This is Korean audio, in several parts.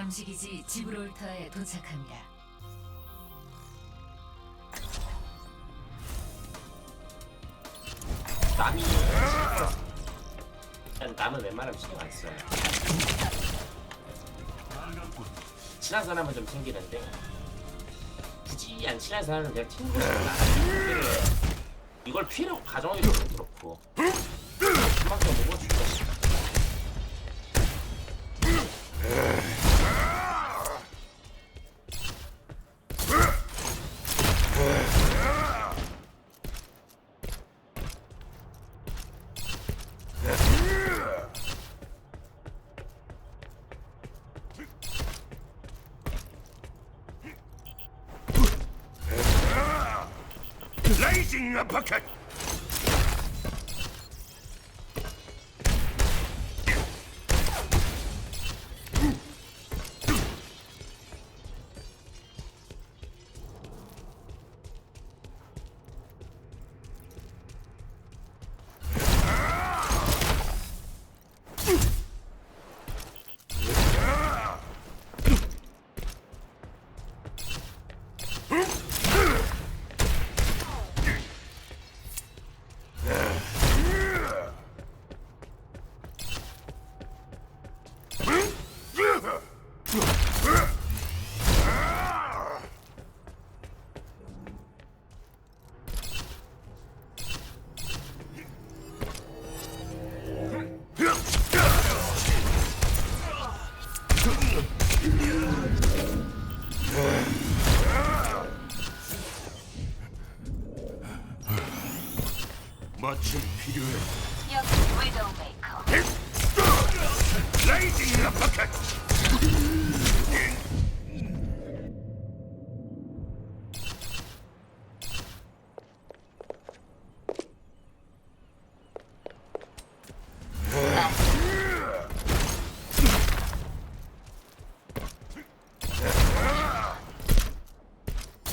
감시기지 지브롤터에 도착합니다. 남이 일단 남은 웬만하면 신경 안 써요. 친한 사람은 좀 챙기는데 굳이 안 친한 사람은 그냥 않아요. 이걸 가정하기도 좀 그렇고 한방더 먹어 줄까 Paket.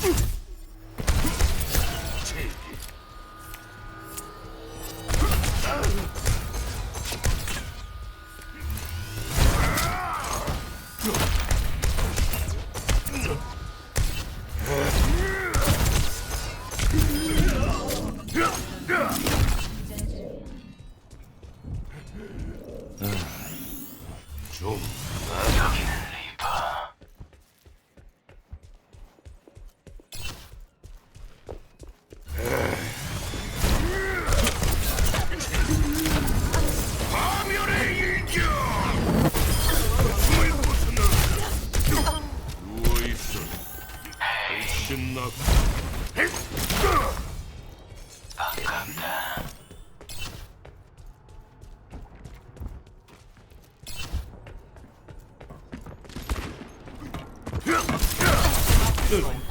Mm.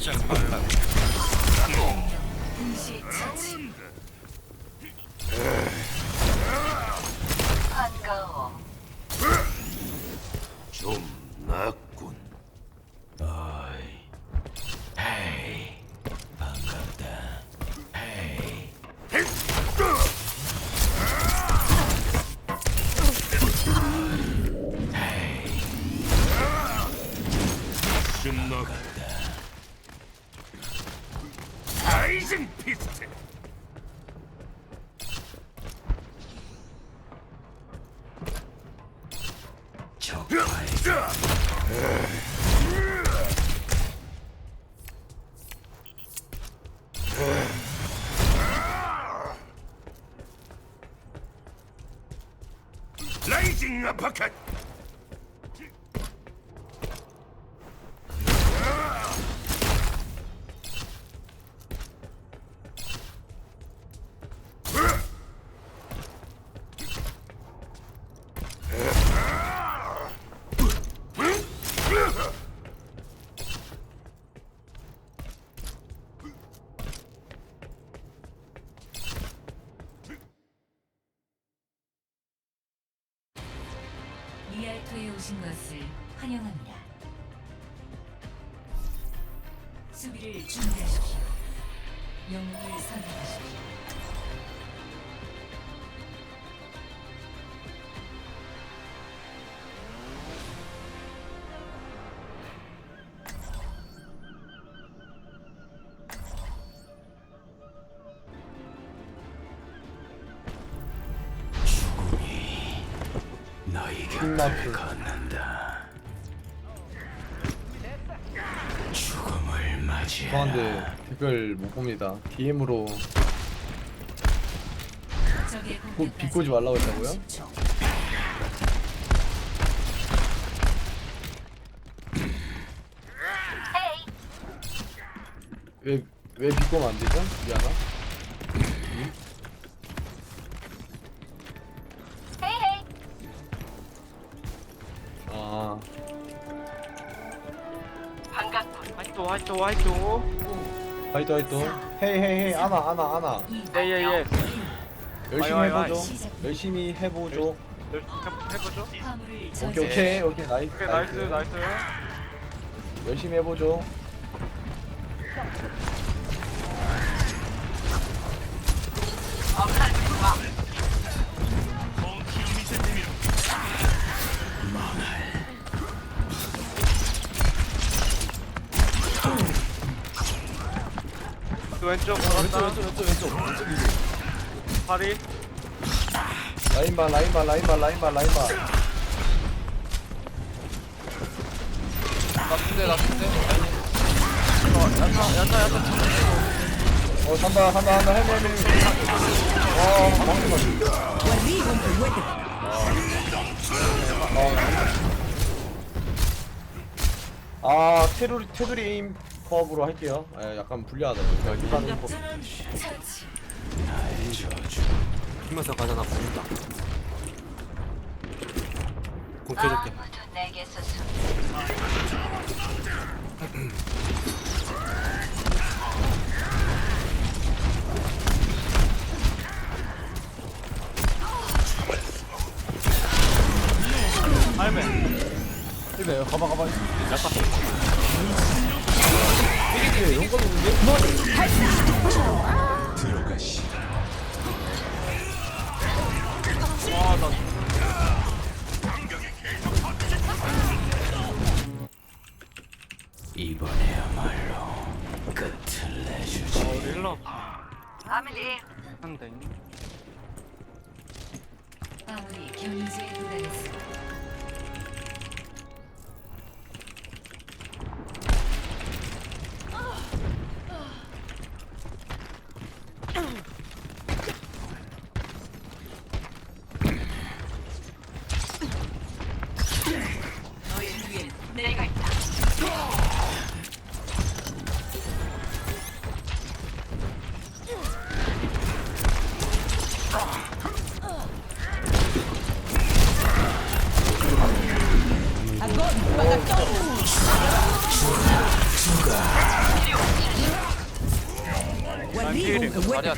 Gracias. Blazing uppercut! 리알토에 오신 것을 환영합니다. 수비를 준비하십시오. 영웅을 선택하십시오. 댓글 못 봅니다 DM으로 공격까지 비꼬지 말라고 했다고요? 30초. Hey, 왜, 왜 비꼬면 안 되죠? 미안하 화이트 화이트 화이트 화이트 화이트. 헤이 헤이 헤이. 아나 아나 아나. 예예예. 열심히 와이, 와이, 해보죠. 열심히 해보죠. 열심히 해보죠. 화물을 오케이 저지 오케이 오케이. 나이스 오케이 나이스 나이스. 열심히 해보죠 왼쪽 왼쪽 돌았다. 왼쪽 왼쪽 왼쪽. 왼쪽 이리 파리. 라인반 라인반 라인반 라인반 라인반 나쁜데 나쁜데? 어어 산다 산다 산다 헬멧 헬멧 와 막는 거아 테두리 테두리 에임 컵으로 할게요. 아, 약간 불리하다 힘면서 가잖아 보인다. 공 켜줄게. 아무도 내게서 숨. 할매 힐베 가봐 가봐. 약간 자리야.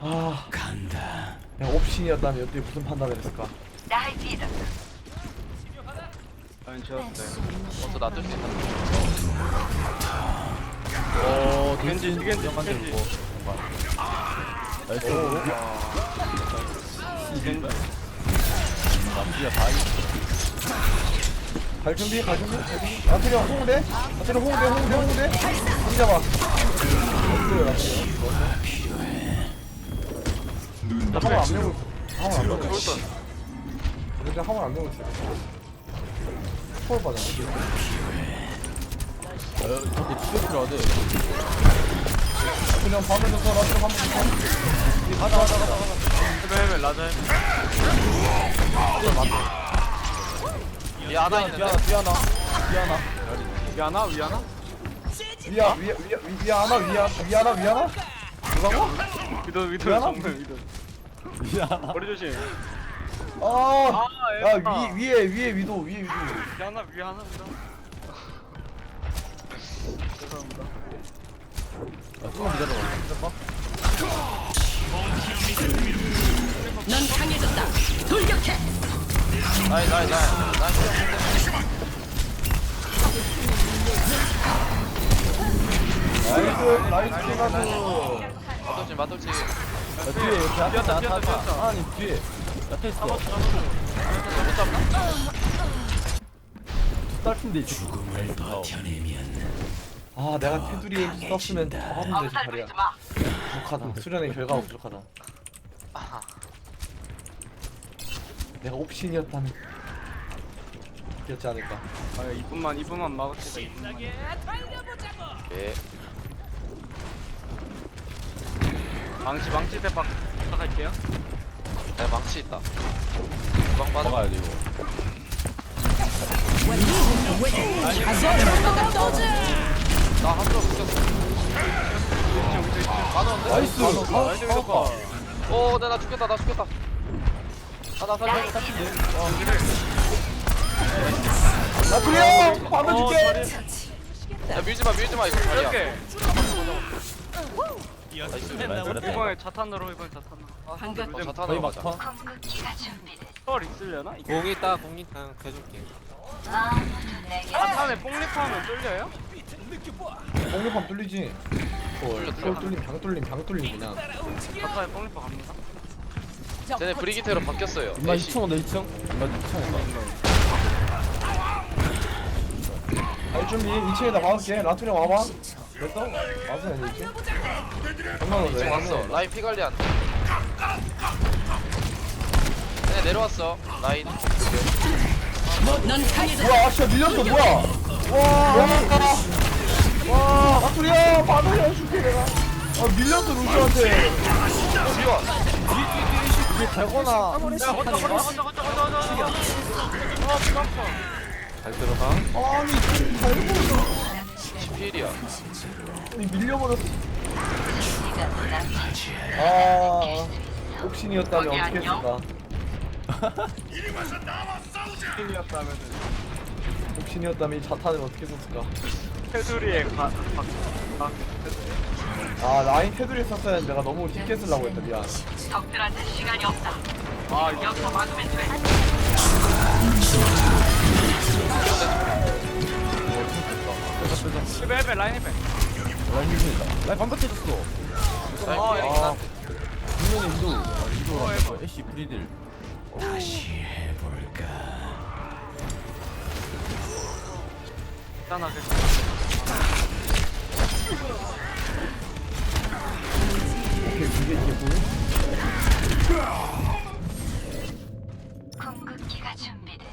아 간다. 그냥 옵션이었다면 이때 무슨 판단을 했을까. 아니 지웠대 먼저 놔둘 수 있는 어 겐지 겐지 겐지. 나이스. 겐지 갈 준비 갈 준비. 형 홍대 나트리 홍대 홍대 홍대 홍 잡아. 화물 안 있어. 화물 안 있어. 근데 화물 안 메고 있어. 초월 받아. 저기 진짜 필요하대 그냥 밤에 줬어 나트리 밤에 가자 가자 가자 가자 헤베 헤베 라자 얘 하나 있는데 미안하 미안하 미안하 위하나 위하나 위야 위야 위야 위야하나 위야 위야하나 위야하나 누가고? 위도 위도 위하나? 정면 위도 위야하나 머리 조심. 아, 아. 위, 위에 위에 위도 위에 위도. 위하나 위도 죄송합니다 야, 조금 기다려봐 기다려봐 나이 나이 나이 나이 나이스 나이스 킹가드 맞돌지 맞돌지 야 뒤에 이렇게 앞에 뛰었다, 다 뛰었다. 아니 뒤에 야 테스트 딸핀데 이제 죽음을 버텨내면 아 내가 테두리 썼으면 저 엄살 자리야 부리지 마. 부족하다 수련의 결과가 부족하다 내가 옵신이었다면 이겼지 않을까 아 이분만 이분만 막읍시다 이분만 예. 망치 망치 대박 부탁할게요 내 망치 있다. 주방 빠져. 막아야 돼 이거 나 한쪽 붙였어. 빠졌는데? 나이스 나이스 위도커 오, 나, 나 죽겠다, 나 죽겠다. 아, 나. 나트리 형 받아줄게 처치. 야, 밀지 마, 밀지 마, 이거 자리야. 이렇게 나이스. 이번에 자탄으로 이번에 자탄으로 아 방금 어, 거의 자탄으로 가자. 막타 궁극기가 준비됐어. 헐 있으려나? 이게 공 있다 공 있다 내게 자탄에 뽕리파하면 뚫려요? 공격함 뚫리지 헐 뚫려. 뚫림 방 뚫림 방 뚫림 그냥 자탄에 뽕리파 갑니다 쟤네 브리기테로 바뀌었어요. 인마 애쉬. 2층 온다 2층 인마 2층 온다 갈 준비 2층에다 박을게 라트리 형 와봐 됐어? 와서 해 2층 정말 지금 왔어. 라인 피 관리 안 돼. 쟤네 내려왔어. 라인. 뭐야 아 진짜 밀렸어 뭐야 와 와, 라트리 형 받아줄게 내가 아 밀렸어 루시한테 어, 미워. 이게 되거나 야 걷자 걷자 아 피가 아파 잘 들어가. 아니 잘못 필이야. 아니 밀려버렸어. 아 옥신이었다면 거기 어떻게 안녕? 했을까? 힐이었다면은 옥신이었다면 이 자탄을 어떻게 썼을까? 테두리에 가 박, 박, 아 라인 테두리 썼어야 했는데 내가 너무 깊게 쓰려고 했다 미안. 적들한테 시간이 없다. 아 여기서 막으면 돼. 힐베 힐베 라인 힐베 라인 힘들다 라인 라인 어, 아. 분명히 위도 아, 위도라고 애쉬 프리딜. 다시 해볼까? 일단 하게 궁극기가 준비됐어.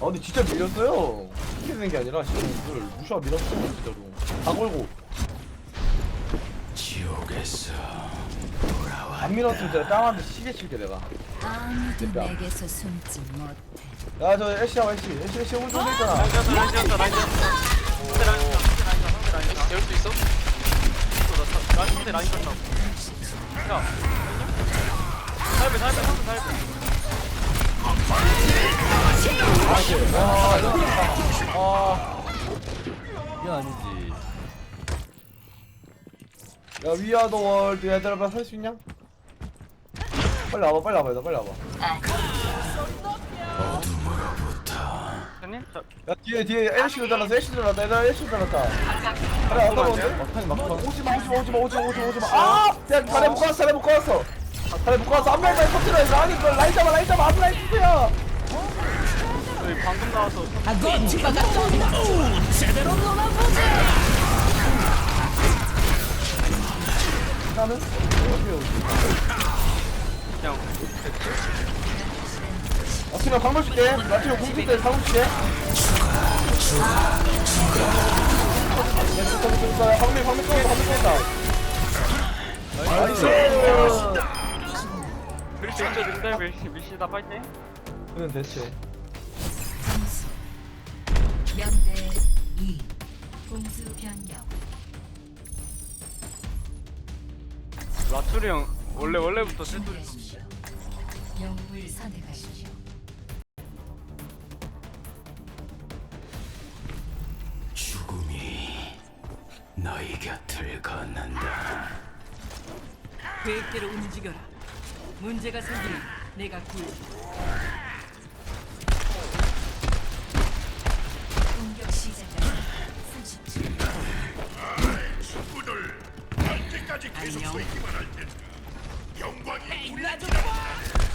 아 근데 진짜 밀렸어요. 되는 게 아니라 시청들 무시하 밀었어 진짜로. 다 걸고. 지옥에서 안 밀었으면 진짜 땅한테 시계 칠게 내가. 아무도 됐다. 내게서 숨지 못해. 야 저 애쉬야 애쉬. 애쉬 애쉬 오른쪽 있잖아 라인 지었어 라인 지었어 라인 지었어 상대 라인 지었어 상대 라인 지었어 상대 라인 지었어 재울 수 있어? 나 상대 라인 지었다고 야 살배 이건 아니지 야 위아더 월드 얘들아 빨리 살 수 있냐? 빨리 와봐 빨리 와봐 얘들아 빨리 와봐 형님? 저 야 뒤에 뒤에 애쉬도 잘랐어 애쉬도 잘랐다 얘들아 애쉬도 잘랐다 그래 안 가본데? 막판이 막판 오지마 오지마 오지마 오지마 오지마 오지마. 아! 야 다리 묶어 왔어 다리 묶어 왔어. 다리 묶어 왔어. 앞라인 빨리 터뜨려 아니 그 라인 잡아 라인 잡아. 앞라인 주세요 저희 방금 나와서 나는 그냥 아침에 방금 줄게 때 방금 줄게 방금 방금 쏘다 방금 쏘다 나이스 그렇게 진짜 된다 밀시 밀시다 빨리 그는 대체 점수 연대 2 공수 변경 라투리 형 원래 원래부터 준비하십시오. 영웅을 선택하십시오. 너희 곁을 걷는다 계획대로 움직여라. 문제가 생기면 내가 구해. 공격 시작까지 30초. 승리를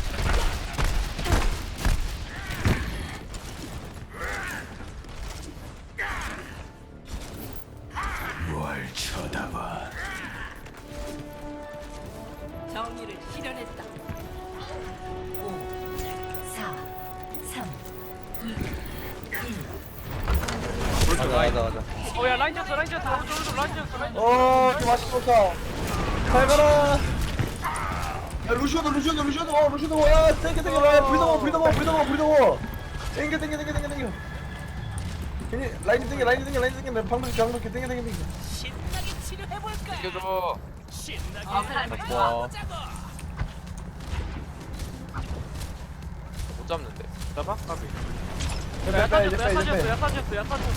라인 땡겨, 내 방금 방금 땡겨, 땡겨, 땡겨. 이겨줘. 와못 잡는데. 잡아? 까비. 빼, 빼, 이제 빼, 이제 약간 빼. 졌어 약간 졌어 약간 졌어.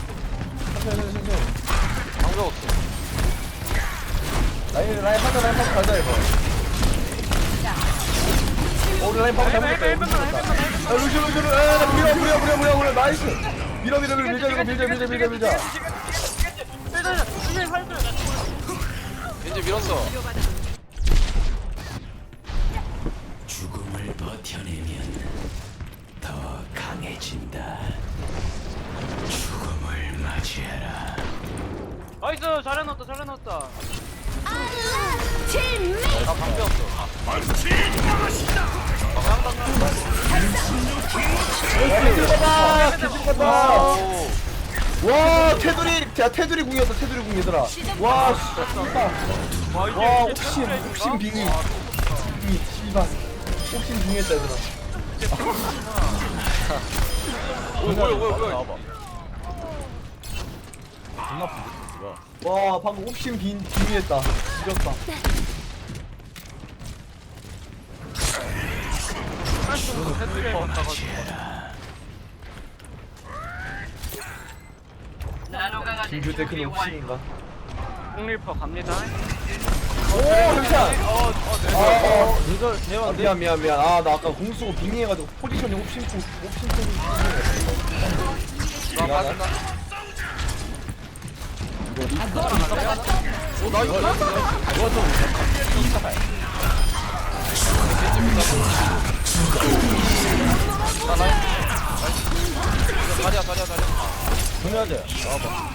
천천히, 천천히, 천천히. 방금 없어. 라인, 라인 파자, 라인 파자 가자, 이거. 어, 우리 라인 파자 잘못했다, 야, 야, 밀어, 밀어, 밀어, 밀어, 밀어, 나이스. 밀어, 밀어, 밀어, 밀자, 이거 밀자, 밀자, 밀자, 밀자. 이제 밀었어 죽음을 버텨내면 더 강해진다. 죽음을 맞이해라. 나이스 잘 해놨다 잘 해놨다 나 방패 없어 야, 같다. 오와 테두리 야 테두리 궁이었다 테두리 궁 얘들아. 와 씨발 와, 이게 와 이게 템플레이트인가? 옥신 빙의 빙의 씨발. 옥신 빙의했다 얘들아. 오 뭐야 뭐야 뭐야. 존나 아픈데 뭐야 와 방금 옥신 빙 빙의했다. 지렸다. 헤드에 맞다가지고 나노가가 김규 테크는 옥신인가 홍리퍼 갑니다 오 괜찮 어어 이걸 아, 대화인데 미안 미안 미안 아 나 아까 공 쓰고 빙의해가지고 포지션이 옥신 쪽이 나 맞았다 오나 이거 이거 좀나 라인 이거 다리야 다리야 다리야 해야 돼 나와봐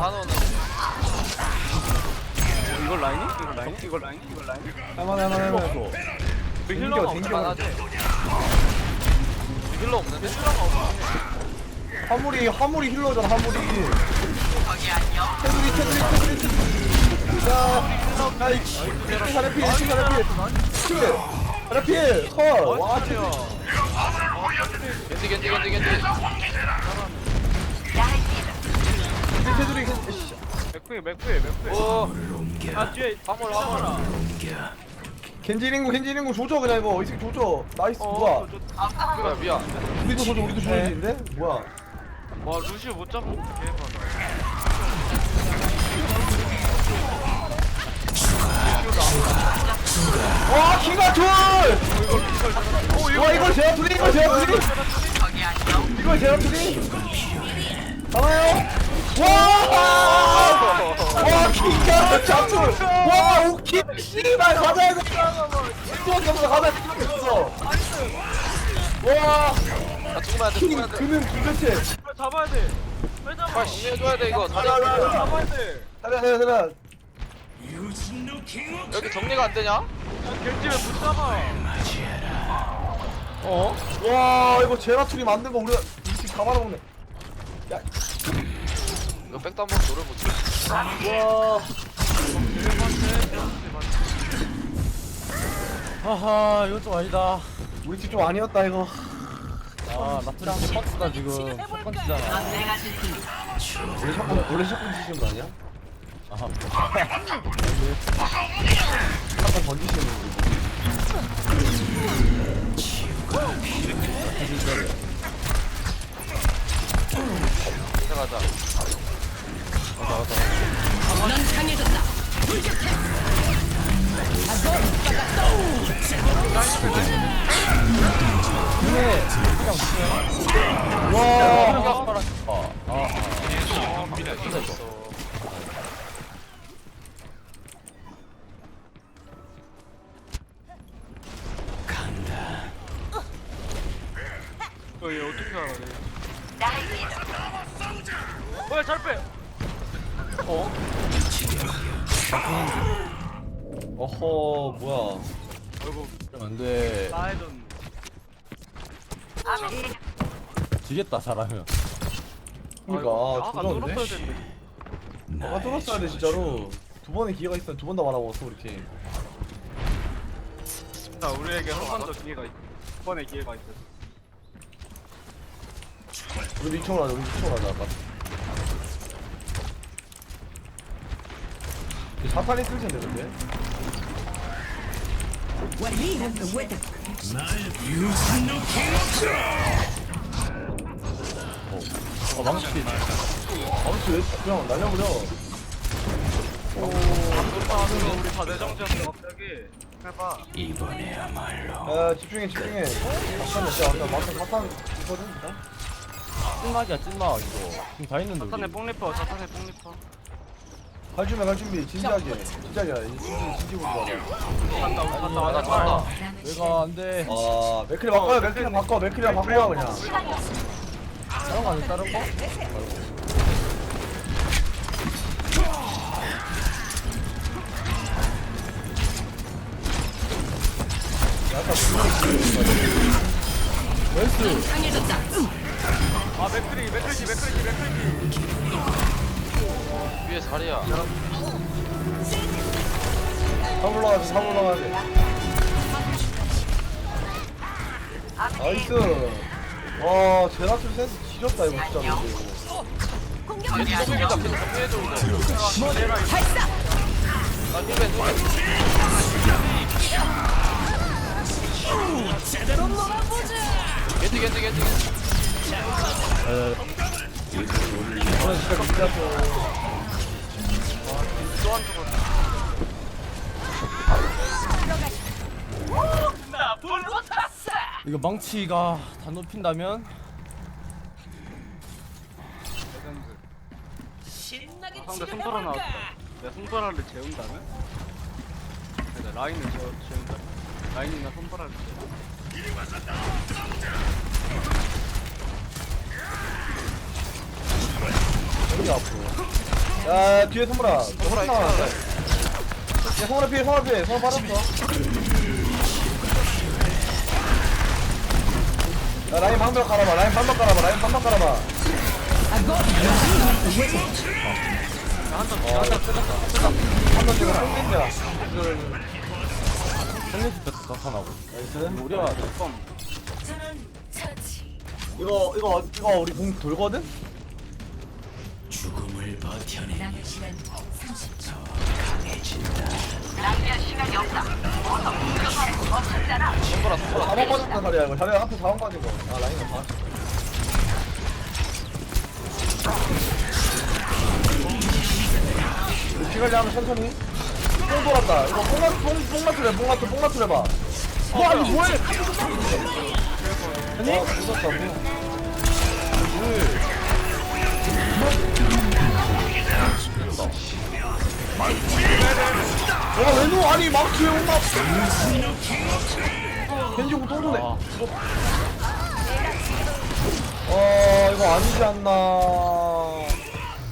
다 넣었네 이걸 라인이? 이걸 라인이? 이걸 라인이? 이걸 라인이? 할만해 할만해 할만해 또 우리 힐러가 댕겨, 없을만 하지? 힐러 없는데? 화물이 화물이 힐러잖아 화물이. 테두리 테두리 테두리 야 야이 사례필 사례필 사례필 컷와 테두리 겐지 겐지 겐지 겐지 테두리 맥프에 맥프에 맥프에 오아 뒤에 화물 화물 겐지링구 겐지링구 조져 그냥 이거. 이 새끼 조져. 나이스 뭐야 뭐야 미안. 우리도 조져 우리도 조져지는데 뭐야? 와 루시오 못 잡고 개봐 와 키가 둘! 와 이걸 제가 둘이 이걸 제가 둘이 거기 안녕. 이걸 제가 둘이 하나요? 와! 와 키가 잡둘! 와 오키 씨발 가자야 돼! 수밖에 없어 가자야 돼 없어 와나 죽으면 안돼 킹 죽으면 안 돼 그는 도대체 잡아야 돼 빨리 잡아 빨리 정리해줘야 돼 이거 다리 아, 아, 아, 아. 잡아야 돼 하나 하나 여기 정리가 안 되냐? 겐지 왜못 잡아 어? 와 이거 제라툴이 만든 거 우리가 이렇게 다 말아먹네 야 이거 백도 한번 노려보지 와. 하하 이건 좀 아니다 우리 팀 좀 아니었다 이거 아 나트랑 빡스다 지금 첫 번째잖아 내가 지킨다. 원래 샷건 원래 샷건 치시는 거 아니야? 아하 한번 던지시는 거 이제 가자 넌 강해졌다. 와. 간다. 이거 얘 어떻게 알아 얘 뭐야 잘 빼. 어허 뭐야 아이고 안돼 나해전. 지겠다 잘하면 그러니까 아, 아까 조졌는데. 뚫었어야 돼 진짜로. 두 번의 기회가 있으면 두 번 다 말아먹었어 우리 팀. 자 우리에게 한번더 기회가 있. 한 번의 기회가 있어. 우리 2층으로 가자 우리 2층으로 가자 아까. 사탄이 쓸 텐데 근데? 어 망치. 아무튼 왜 그냥 날려버려? 아 우리 다 내정지였어 갑자기. 해봐. 이번에야말로. 야 집중해 집중해. 사탄 진짜 아까 막상 사탄 있거든 일단 찐막이야 찐막 이거. 지금 다 있는데 사탄의 우리. 뽕리퍼 사탄의 뽕리퍼. 갈 준비 갈 준비. 진지하게. 진지하게. 진지 진지 보고 가자 간다 우리 간다 맞아 간다. 내가 안돼. 아 맥크리 바꿔요 맥크리 바꿔 맥크리 바꿔 그냥. 다 른 거 아니야 다른 거? 강해졌다. 아 맥크리 맥크리지 맥크리지 맥크리지. 위에 자리야. 삽 올라가자 삽 올라가야 돼 나이스 와 제라툴 센스 지렸다 이거 진짜. 계속 이거. 나. 겐지 겐지 겐지 미쳤어 또한 죽었어. 이거 망치가 다 높인다면 상대 손가락 나왔다. 내 손가락을 재운다면? 내가 라인을 재, 재운다. 라인이나 손가락을 재운다. 여기 앞으로 야 뒤에 손보라 손보라 나왔어 야 손보라 피해 손보라 피해 손보라 빠졌어 야 라인 방벽 깔아봐 라인 방벽 깔아봐 라인 방벽 깔아봐 한번 지금 뽕긴다 생리스 때 나타나고 나이스 우리가 처치. 이거 이거 이거 우리 공 돌거든? 죽음을 버텨내 남은 시간 30초. 낭비할 시간이 없다. 어서 공격하고 없었잖아. 손보라 손보라. 4번 빠졌단 말이야 이거 자리야 앞에 4번 빠진 거아 라인가 다 피 관리하면 천천히 뽕 돌았다 이거 뽕마트 뽕, 뽕마트 해 뽕마트 뽕마트 해봐 뭐 아니 뭐해 아니? 어 무섭다 뭐 와, 왜 누워? 아니, 막 뒤에 온다. 겐지고 또 도네. 어, 이거 아니지 않나.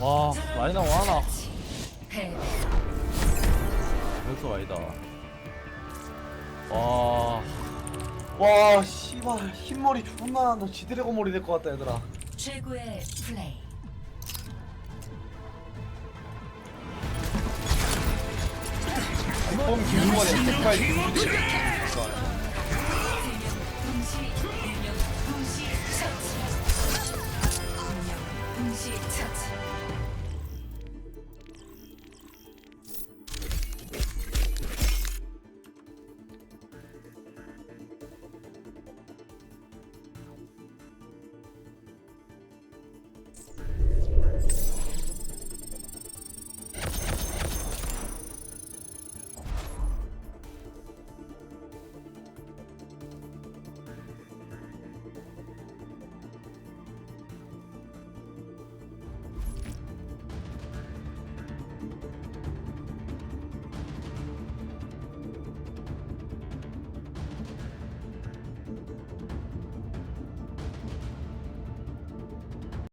와 라인아 와나 벌써 아니다 와 와, 씨발, 흰머리 존나 난다. 지드래곤 머리 될 것 같다, 얘들아. 최고의 플레이. 봄 김주원의 색깔